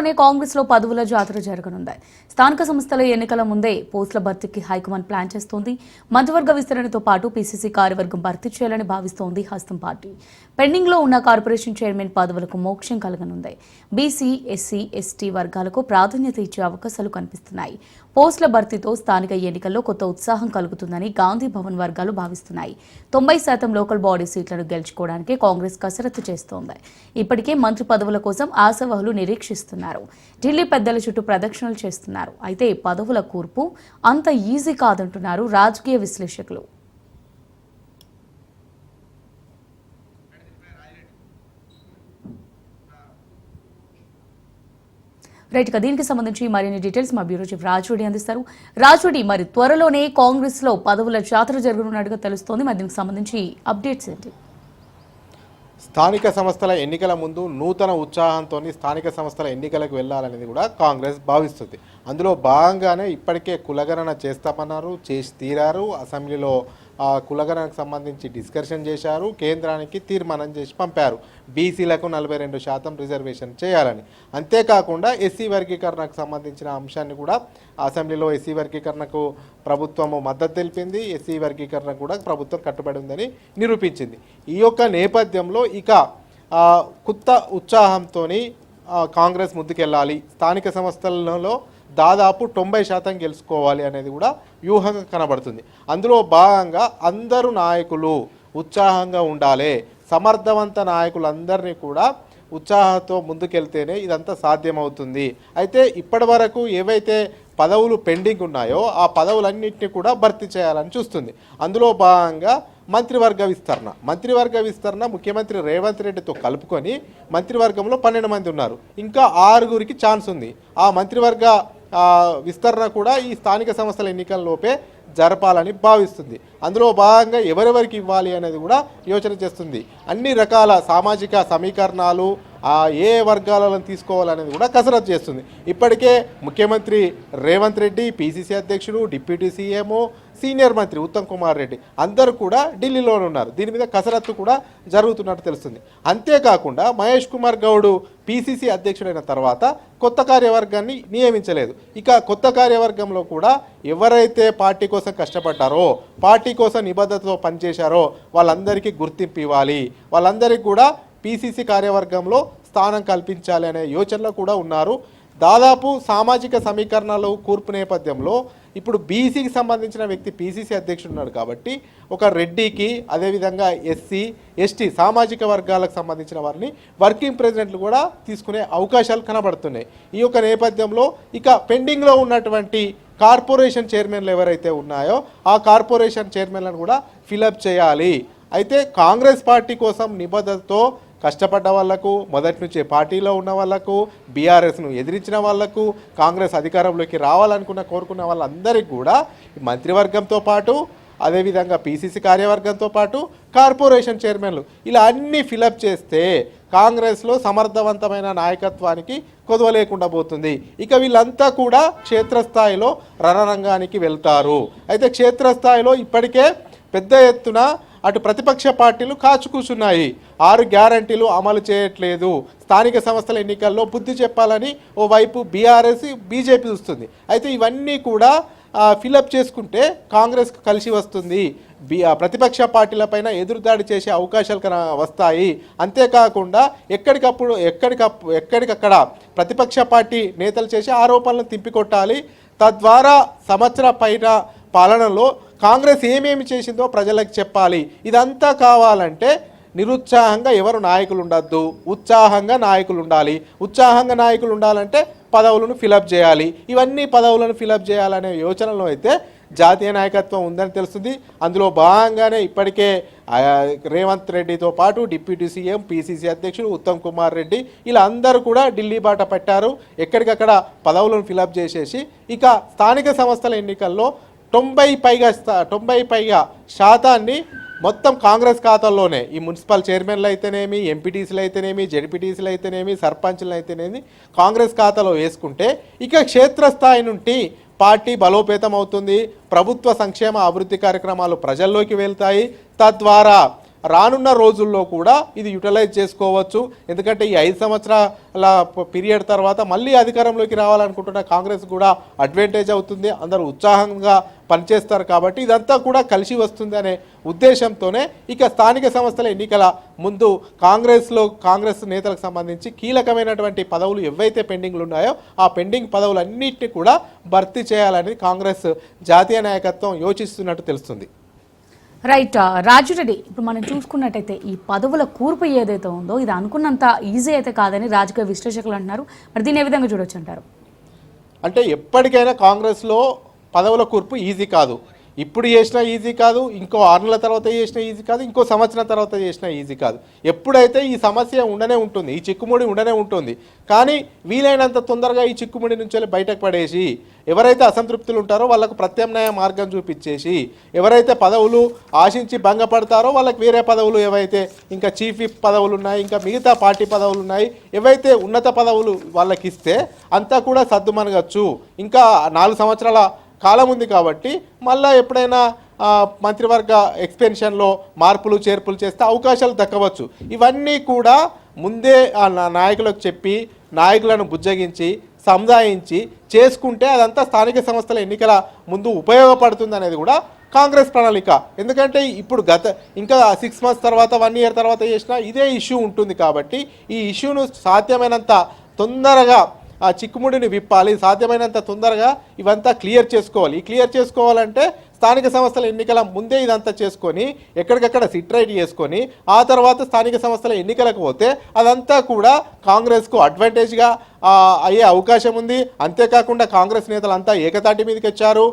నే కాంగ్రెస్లో పదవుల జాతర జరగనుంది. స్థానిక సంస్థల ఎన్నికల ముందే పోస్టుల భర్తీకి హైకమాండ్ ప్లాన్ చేస్తోంది. మంత్రివర్గ విస్తరణతో పాటు పీసీసీ కార్యవర్గం భర్తీ చేయాలని భావిస్తోంది హస్తం పార్టీ. పెండింగ్లో ఉన్న కార్పొరేషన్ చైర్మన్ పదవులకు మోక్షం కలగనుంది. బీసీ ఎస్సీ ఎస్టీ వర్గాలకు ప్రాధాన్యత ఇచ్చే అవకాశాలు కనిపిస్తున్నాయి. పోస్టుల భర్తీతో స్థానిక ఎన్నికల్లో కొత్త ఉత్సాహం కలుగుతుందని గాంధీ భవన్ వర్గాలు భావిస్తున్నాయి. తొంభై శాతం లోకల్ బాడీ సీట్లను గెలుచుకోవడానికి కాంగ్రెస్ కసరత్తు చేస్తోంది. ఇప్పటికే మంత్రి పదవుల కోసం ఆశావహులు నిరీక్షిస్తున్నారు. ఢిల్లీ పెద్దల చుట్టూ ప్రదక్షిణలు చేస్తున్నారు. అయితే పదవుల కూర్పు అంత ఈజీ కాదంటున్నారు రాజకీయ విశ్లేషకులు. రైట్ దీనికి సంబంధించి మరిన్ని డీటెయిల్స్ మా బ్యూరో చీఫ్ రాజుడి అందిస్తారు. రాజుడి మరి త్వరలోనే కాంగ్రెస్లో పదవుల జాతర జరగనున్నట్టుగా తెలుస్తోంది. మరి దీనికి సంబంధించి అప్డేట్స్ ఏంటి? స్థానిక సంస్థల ఎన్నికల ముందు నూతన ఉత్సాహంతో స్థానిక సంస్థల ఎన్నికలకు వెళ్ళాలనేది కూడా కాంగ్రెస్ భావిస్తుంది. అందులో భాగంగానే ఇప్పటికే కులగణన చేస్తామన్నారు చేసి తీరారు. అసెంబ్లీలో ఆ సంబంధించి డిస్కషన్ చేశారు కేంద్రానికి తీర్మానం చేసి పంపారు. బీసీలకు నలభై రెండు శాతం రిజర్వేషన్ చేయాలని. అంతేకాకుండా ఎస్సీ వర్గీకరణకు సంబంధించిన అంశాన్ని కూడా అసెంబ్లీలో ఎస్సీ వర్గీకరణకు ప్రభుత్వము మద్దతు తెలిపింది. ఎస్సీ వర్గీకరణ కూడా ప్రభుత్వం కట్టుబడి ఉందని నిరూపించింది. ఈ యొక్క నేపథ్యంలో ఇక కొత్త ఉత్సాహంతో కాంగ్రెస్ ముందుకెళ్ళాలి. స్థానిక సంస్థలలో దాదాపు తొంభై శాతం గెలుచుకోవాలి అనేది కూడా వ్యూహంగా కనబడుతుంది. అందులో భాగంగా అందరూ నాయకులు ఉత్సాహంగా ఉండాలి. సమర్థవంత నాయకులందరినీ కూడా ఉత్సాహంతో ముందుకెళ్తేనే ఇదంతా సాధ్యమవుతుంది. అయితే ఇప్పటి వరకు ఏవైతే పదవులు పెండింగ్ ఉన్నాయో ఆ పదవులన్నింటినీ కూడా భర్తీ చేయాలని చూస్తుంది. అందులో భాగంగా మంత్రివర్గ విస్తరణ. మంత్రివర్గ విస్తరణ ముఖ్యమంత్రి రేవంత్ రెడ్డితో కలుపుకొని మంత్రివర్గంలో పన్నెండు మంది ఉన్నారు. ఇంకా ఆరుగురికి ఛాన్స్ ఉంది. ఆ మంత్రివర్గ విస్తరణ కూడా ఈ స్థానిక సంస్థల ఎన్నికల్లోపే జరపాలని భావిస్తుంది. అందులో భాగంగా ఎవరెవరికి ఇవ్వాలి అనేది కూడా యోచన చేస్తుంది. అన్ని రకాల సామాజిక సమీకరణాలు ఏ వర్గాలను తీసుకోవాలనేది కూడా కసరత్తు చేస్తుంది. ఇప్పటికే ముఖ్యమంత్రి రేవంత్ రెడ్డి పిసిసి అధ్యక్షుడు డిప్యూటీ సీఎంఓ సీనియర్ మంత్రి ఉత్తమ్ కుమార్ రెడ్డి. అందరూ కూడా ఢిల్లీలోనే ఉన్నారు. దీని మీద కసరత్తు కూడా జరుగుతున్నట్టు తెలుస్తుంది. అంతేకాకుండా మహేష్ కుమార్ గౌడ్ పీసీసీ అధ్యక్షుడైన తర్వాత కొత్త కార్యవర్గాన్ని నియమించలేదు. ఇక కొత్త కార్యవర్గంలో కూడా ఎవరైతే పార్టీ కోసం కష్టపడ్డారో పార్టీ కోసం నిబద్ధతతో పనిచేశారో వాళ్ళందరికీ గుర్తింపు ఇవ్వాలి. వాళ్ళందరికీ కూడా పీసీసీ కార్యవర్గంలో స్థానం కల్పించాలి అనే యోచనలో కూడా ఉన్నారు. దాదాపు సామాజిక సమీకరణలు కూర్పు నేపథ్యంలో ఇప్పుడు బీసీకి సంబంధించిన వ్యక్తి పీసీసీ అధ్యక్షుడు ఉన్నాడు కాబట్టి ఒక రెడ్డికి అదేవిధంగా ఎస్సీ ఎస్టీ సామాజిక వర్గాలకు సంబంధించిన వారిని వర్కింగ్ ప్రెసిడెంట్లు కూడా తీసుకునే అవకాశాలు కనబడుతున్నాయి. ఈ యొక్క నేపథ్యంలో ఇక పెండింగ్లో ఉన్నటువంటి కార్పొరేషన్ చైర్మన్లు ఎవరైతే ఉన్నాయో ఆ కార్పొరేషన్ చైర్మన్లను కూడా ఫిలప్ చేయాలి. అయితే కాంగ్రెస్ పార్టీ కోసం నిబద్ధతతో కష్టపడ్డ వాళ్ళకు మొదటి నుంచే పార్టీలో ఉన్న వాళ్ళకు బీఆర్ఎస్ను ఎదిరించిన వాళ్ళకు కాంగ్రెస్ అధికారంలోకి రావాలనుకున్న కోరుకున్న వాళ్ళందరికీ కూడా మంత్రివర్గంతో పాటు అదేవిధంగా పీసీసీ కార్యవర్గంతో పాటు కార్పొరేషన్ చైర్మన్లు ఇలా అన్ని ఫిలప్ చేస్తే కాంగ్రెస్లో సమర్థవంతమైన నాయకత్వానికి కొదవ లేకుండా పోతుంది. ఇక వీళ్ళంతా కూడా క్షేత్రస్థాయిలో రణరంగానికి వెళ్తారు. అయితే క్షేత్రస్థాయిలో ఇప్పటికే పెద్ద ఎత్తున అటు ప్రతిపక్ష పార్టీలు కాచుకూచున్నాయి ఆరు గ్యారంటీలు అమలు చేయట్లేదు. స్థానిక సంస్థల ఎన్నికల్లో బుద్ధి చెప్పాలని ఓవైపు బీఆర్ఎస్ బీజేపీ చూస్తుంది. అయితే ఇవన్నీ కూడా ఫిలప్ చేసుకుంటే కాంగ్రెస్ కలిసి వస్తుంది. ప్రతిపక్ష పార్టీలపైన ఎదురుదాడి చేసే అవకాశాలు కన వస్తాయి. అంతేకాకుండా ఎక్కడికప్పుడు ఎక్కడికప్పుడు ఎక్కడికక్కడ ప్రతిపక్ష పార్టీ నేతలు చేసే ఆరోపణలను తిప్పికొట్టాలి. తద్వారా సంవత్సర పైన పాలనలో కాంగ్రెస్ ఏమేమి చేసిందో ప్రజలకు చెప్పాలి. ఇదంతా కావాలంటే నిరుత్సాహంగా ఎవరు నాయకులు ఉండద్దు. ఉత్సాహంగా నాయకులు ఉండాలి. ఉత్సాహంగా నాయకులు ఉండాలంటే పదవులను ఫిలప్ చేయాలి. ఇవన్నీ పదవులను ఫిలప్ చేయాలనే యోచనలో అయితే జాతీయ నాయకత్వం ఉందని తెలుస్తుంది. అందులో భాగంగానే ఇప్పటికే రేవంత్ రెడ్డితో పాటు డిప్యూటీ సీఎం పిసిసి అధ్యక్షుడు ఉత్తమ్ కుమార్ రెడ్డి ఇలా అందరూ కూడా ఢిల్లీ బాట పట్టారు. ఎక్కడికక్కడ పదవులను ఫిలప్ చేసేసి ఇక స్థానిక సంస్థల ఎన్నికల్లో తొంభై పైగా తొంభై పైగా శాతాన్ని మొత్తం కాంగ్రెస్ ఖాతాల్లోనే ఈ మున్సిపల్ చైర్మన్లు అయితేనేమి ఎంపీటీసీలు అయితేనేమి జడ్పీటీసీలు అయితేనేమి సర్పంచ్లు అయితేనేమి కాంగ్రెస్ ఖాతాలో వేసుకుంటే ఇక క్షేత్రస్థాయి నుండి పార్టీ బలోపేతం అవుతుంది ప్రభుత్వ సంక్షేమ అభివృద్ధి కార్యక్రమాలు ప్రజల్లోకి వెళ్తాయి తద్వారా రానున్న రోజుల్లో కూడా ఇది యూటిలైజ్ చేసుకోవచ్చు. ఎందుకంటే ఈ ఐదు సంవత్సరాల పీరియడ్ తర్వాత మళ్ళీ అధికారంలోకి రావాలనుకుంటున్న కాంగ్రెస్ కూడా అడ్వాంటేజ్ అవుతుంది. అందరూ ఉత్సాహంగా పనిచేస్తారు కాబట్టి ఇదంతా కూడా కలిసి వస్తుంది అనే ఉద్దేశంతోనే ఇక స్థానిక సంస్థల ఎన్నికల ముందు కాంగ్రెస్లో కాంగ్రెస్ నేతలకు సంబంధించి కీలకమైనటువంటి పదవులు ఏవైతే పెండింగ్లు ఉన్నాయో ఆ పెండింగ్ పదవులన్నింటినీ కూడా భర్తీ చేయాలని కాంగ్రెస్ జాతీయ నాయకత్వం యోచిస్తున్నట్టు తెలుస్తుంది. రైట్ రాజురెడ్డి uh, ఇప్పుడు మనం చూసుకున్నట్టయితే ఈ పదవుల కూర్పు ఏదైతే ఉందో ఇది అనుకున్నంత ఈజీ అయితే కాదని రాజకీయ విశ్లేషకులు అంటున్నారు. మరి దీన్ని ఏ విధంగా చూడొచ్చు అంటారు? అంటే ఎప్పటికైనా కాంగ్రెస్లో పదవుల కూర్పు ఈజీ కాదు. ఇప్పుడు చేసినా ఈజీ కాదు ఇంకో ఆరు నెలల తర్వాత చేసినా ఈజీ కాదు ఇంకో సంవత్సరం తర్వాత చేసినా ఈజీ కాదు. ఎప్పుడైతే ఈ సమస్య ఉండనే ఉంటుంది ఈ చిక్కుముడి ఉండనే ఉంటుంది కానీ వీలైనంత తొందరగా ఈ చిక్కుముడి నుంచి బయటకు పడేసి ఎవరైతే అసంతృప్తులు ఉంటారో వాళ్ళకు ప్రత్యామ్నాయ మార్గం చూపించేసి ఎవరైతే పదవులు ఆశించి భంగపడతారో వాళ్ళకి వేరే పదవులు ఏవైతే ఇంకా చీఫ్ విప్ పదవులు ఉన్నాయి ఇంకా మిగతా పార్టీ పదవులు ఉన్నాయి ఏవైతే ఉన్నత పదవులు వాళ్ళకి ఇస్తే అంతా కూడా సర్దుమనగచ్చు ఇంకా నాలుగు సంవత్సరాల కాలం ఉంది కాబట్టి మళ్ళీ ఎప్పుడైనా మంత్రివర్గ ఎక్స్పెన్షన్లో మార్పులు చేర్పులు చేస్తే అవకాశాలు దక్కవచ్చు. ఇవన్నీ కూడా ముందే ఆ నా- నాయకులకు చెప్పి నాయకులను బుజ్జగించి సముదాయించి చేసుకుంటే అదంతా స్థానిక సంస్థల ఎన్నికల ముందు ఉపయోగపడుతుంది అనేది కూడా కాంగ్రెస్ ప్రణాళిక. ఎందుకంటే ఇప్పుడు గత ఇంకా సిక్స్ మంత్స్ తర్వాత వన్ ఇయర్ తర్వాత చేసినా ఇదే ఇష్యూ ఉంటుంది కాబట్టి ఈ ఇష్యూను సాధ్యమైనంత తొందరగా ఆ చిక్కుముడిని విప్పాలి. సాధ్యమైనంత తొందరగా ఇవంతా క్లియర్ చేసుకోవాలి. ఈ క్లియర్ చేసుకోవాలంటే స్థానిక సంస్థల ఎన్నికల ముందే ఇదంతా చేసుకొని ఎక్కడికక్కడ సిట్రైట్ చేసుకొని ఆ తర్వాత స్థానిక సంస్థల ఎన్నికలకు పోతే అదంతా కూడా కాంగ్రెస్కు అడ్వాంటేజ్గా అయ్యే అవకాశం ఉంది. అంతేకాకుండా కాంగ్రెస్ నేతలు అంతా ఏకతాటి మీదకి వచ్చారు.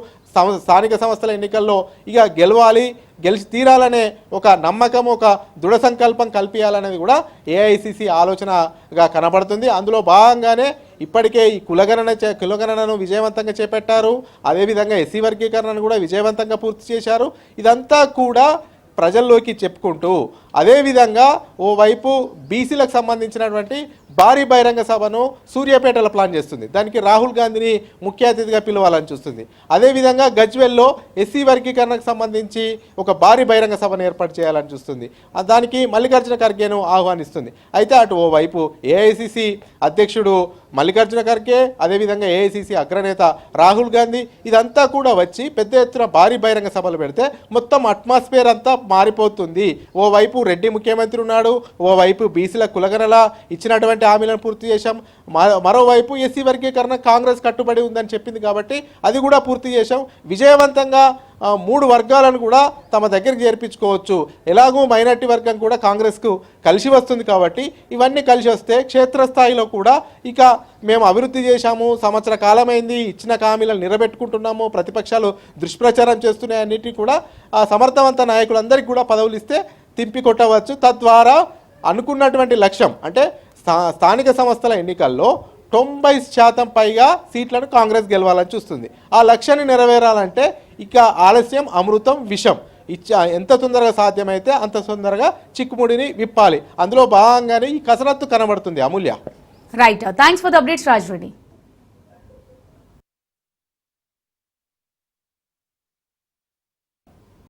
స్థానిక సంస్థల ఎన్నికల్లో ఇక గెలవాలి గెలిచి తీరాలనే ఒక నమ్మకం ఒక దృఢ సంకల్పం కల్పించాలనేది కూడా ఏఐసిసి ఆలోచనగా కనబడుతుంది. అందులో భాగంగానే ఇప్పటికే ఈ కులగణన చే- కులగణనను విజయవంతంగా చేపట్టారు. అదేవిధంగా ఎస్సీ వర్గీకరణను కూడా విజయవంతంగా పూర్తి చేశారు. ఇదంతా కూడా ప్రజల్లోకి చెప్పుకుంటూ అదేవిధంగా ఓవైపు బీసీలకు సంబంధించినటువంటి భారీ బహిరంగ సభను సూర్యాపేటలో ప్లాన్ చేస్తుంది. దానికి రాహుల్ గాంధీని ముఖ్య అతిథిగా పిలవాలని చూస్తుంది. అదేవిధంగా గజ్వెల్లో ఎస్సీ వర్గీకరణకు సంబంధించి ఒక భారీ బహిరంగ సభను ఏర్పాటు చేయాలని చూస్తుంది. దానికి మల్లికార్జున ఖర్గేను ఆహ్వానిస్తుంది. అయితే అటు ఓవైపు ఏఐసిసి అధ్యక్షుడు మల్లికార్జున ఖర్గే అదేవిధంగా ఏఐసిసి అగ్రనేత రాహుల్ గాంధీ ఇదంతా కూడా వచ్చి పెద్ద ఎత్తున భారీ బహిరంగ సభలు పెడితే మొత్తం అట్మాస్ఫియర్ అంతా మారిపోతుంది. ఓవైపు రెడ్డి ముఖ్యమంత్రి ఉన్నాడు ఓవైపు బీసీల కులగనల ఇచ్చినటువంటి హామీలను పూర్తి చేశాం. మరోవైపు ఎస్సీ వర్గీకరణ కాంగ్రెస్ కట్టుబడి ఉందని చెప్పింది కాబట్టి అది కూడా పూర్తి చేశాం. విజయవంతంగా మూడు వర్గాలను కూడా తమ దగ్గరికి చేర్పించుకోవచ్చు. ఎలాగూ మైనార్టీ వర్గం కూడా కాంగ్రెస్కు కలిసి వస్తుంది కాబట్టి ఇవన్నీ కలిసి వస్తే క్షేత్రస్థాయిలో కూడా ఇక మేము అభివృద్ధి చేశాము సంవత్సర కాలమైంది ఇచ్చిన హామీలను నిలబెట్టుకుంటున్నాము ప్రతిపక్షాలు దుష్ప్రచారం చేస్తున్నాయి అన్నిటినీ కూడా ఆ సమర్థవంత నాయకులందరికీ కూడా పదవులు ఇస్తే తింపి కొట్టవచ్చు. తద్వారా అనుకున్నటువంటి లక్ష్యం అంటే స్థా- స్థానిక సంస్థల ఎన్నికల్లో తొంభై శాతం పైగా సీట్లను కాంగ్రెస్ గెలవాలని చూస్తుంది. ఆ లక్ష్యాన్ని నెరవేరాలంటే ఇక ఆలస్యం అమృతం విషం. ఇచ్చ ఎంత తొందరగా సాధ్యమైతే అంత తొందరగా చిక్కుముడిని విప్పాలి. అందులో భాగంగానే ఈ కసరత్తు కనబడుతుంది Amulya. Right thanks for the updates Rajureddy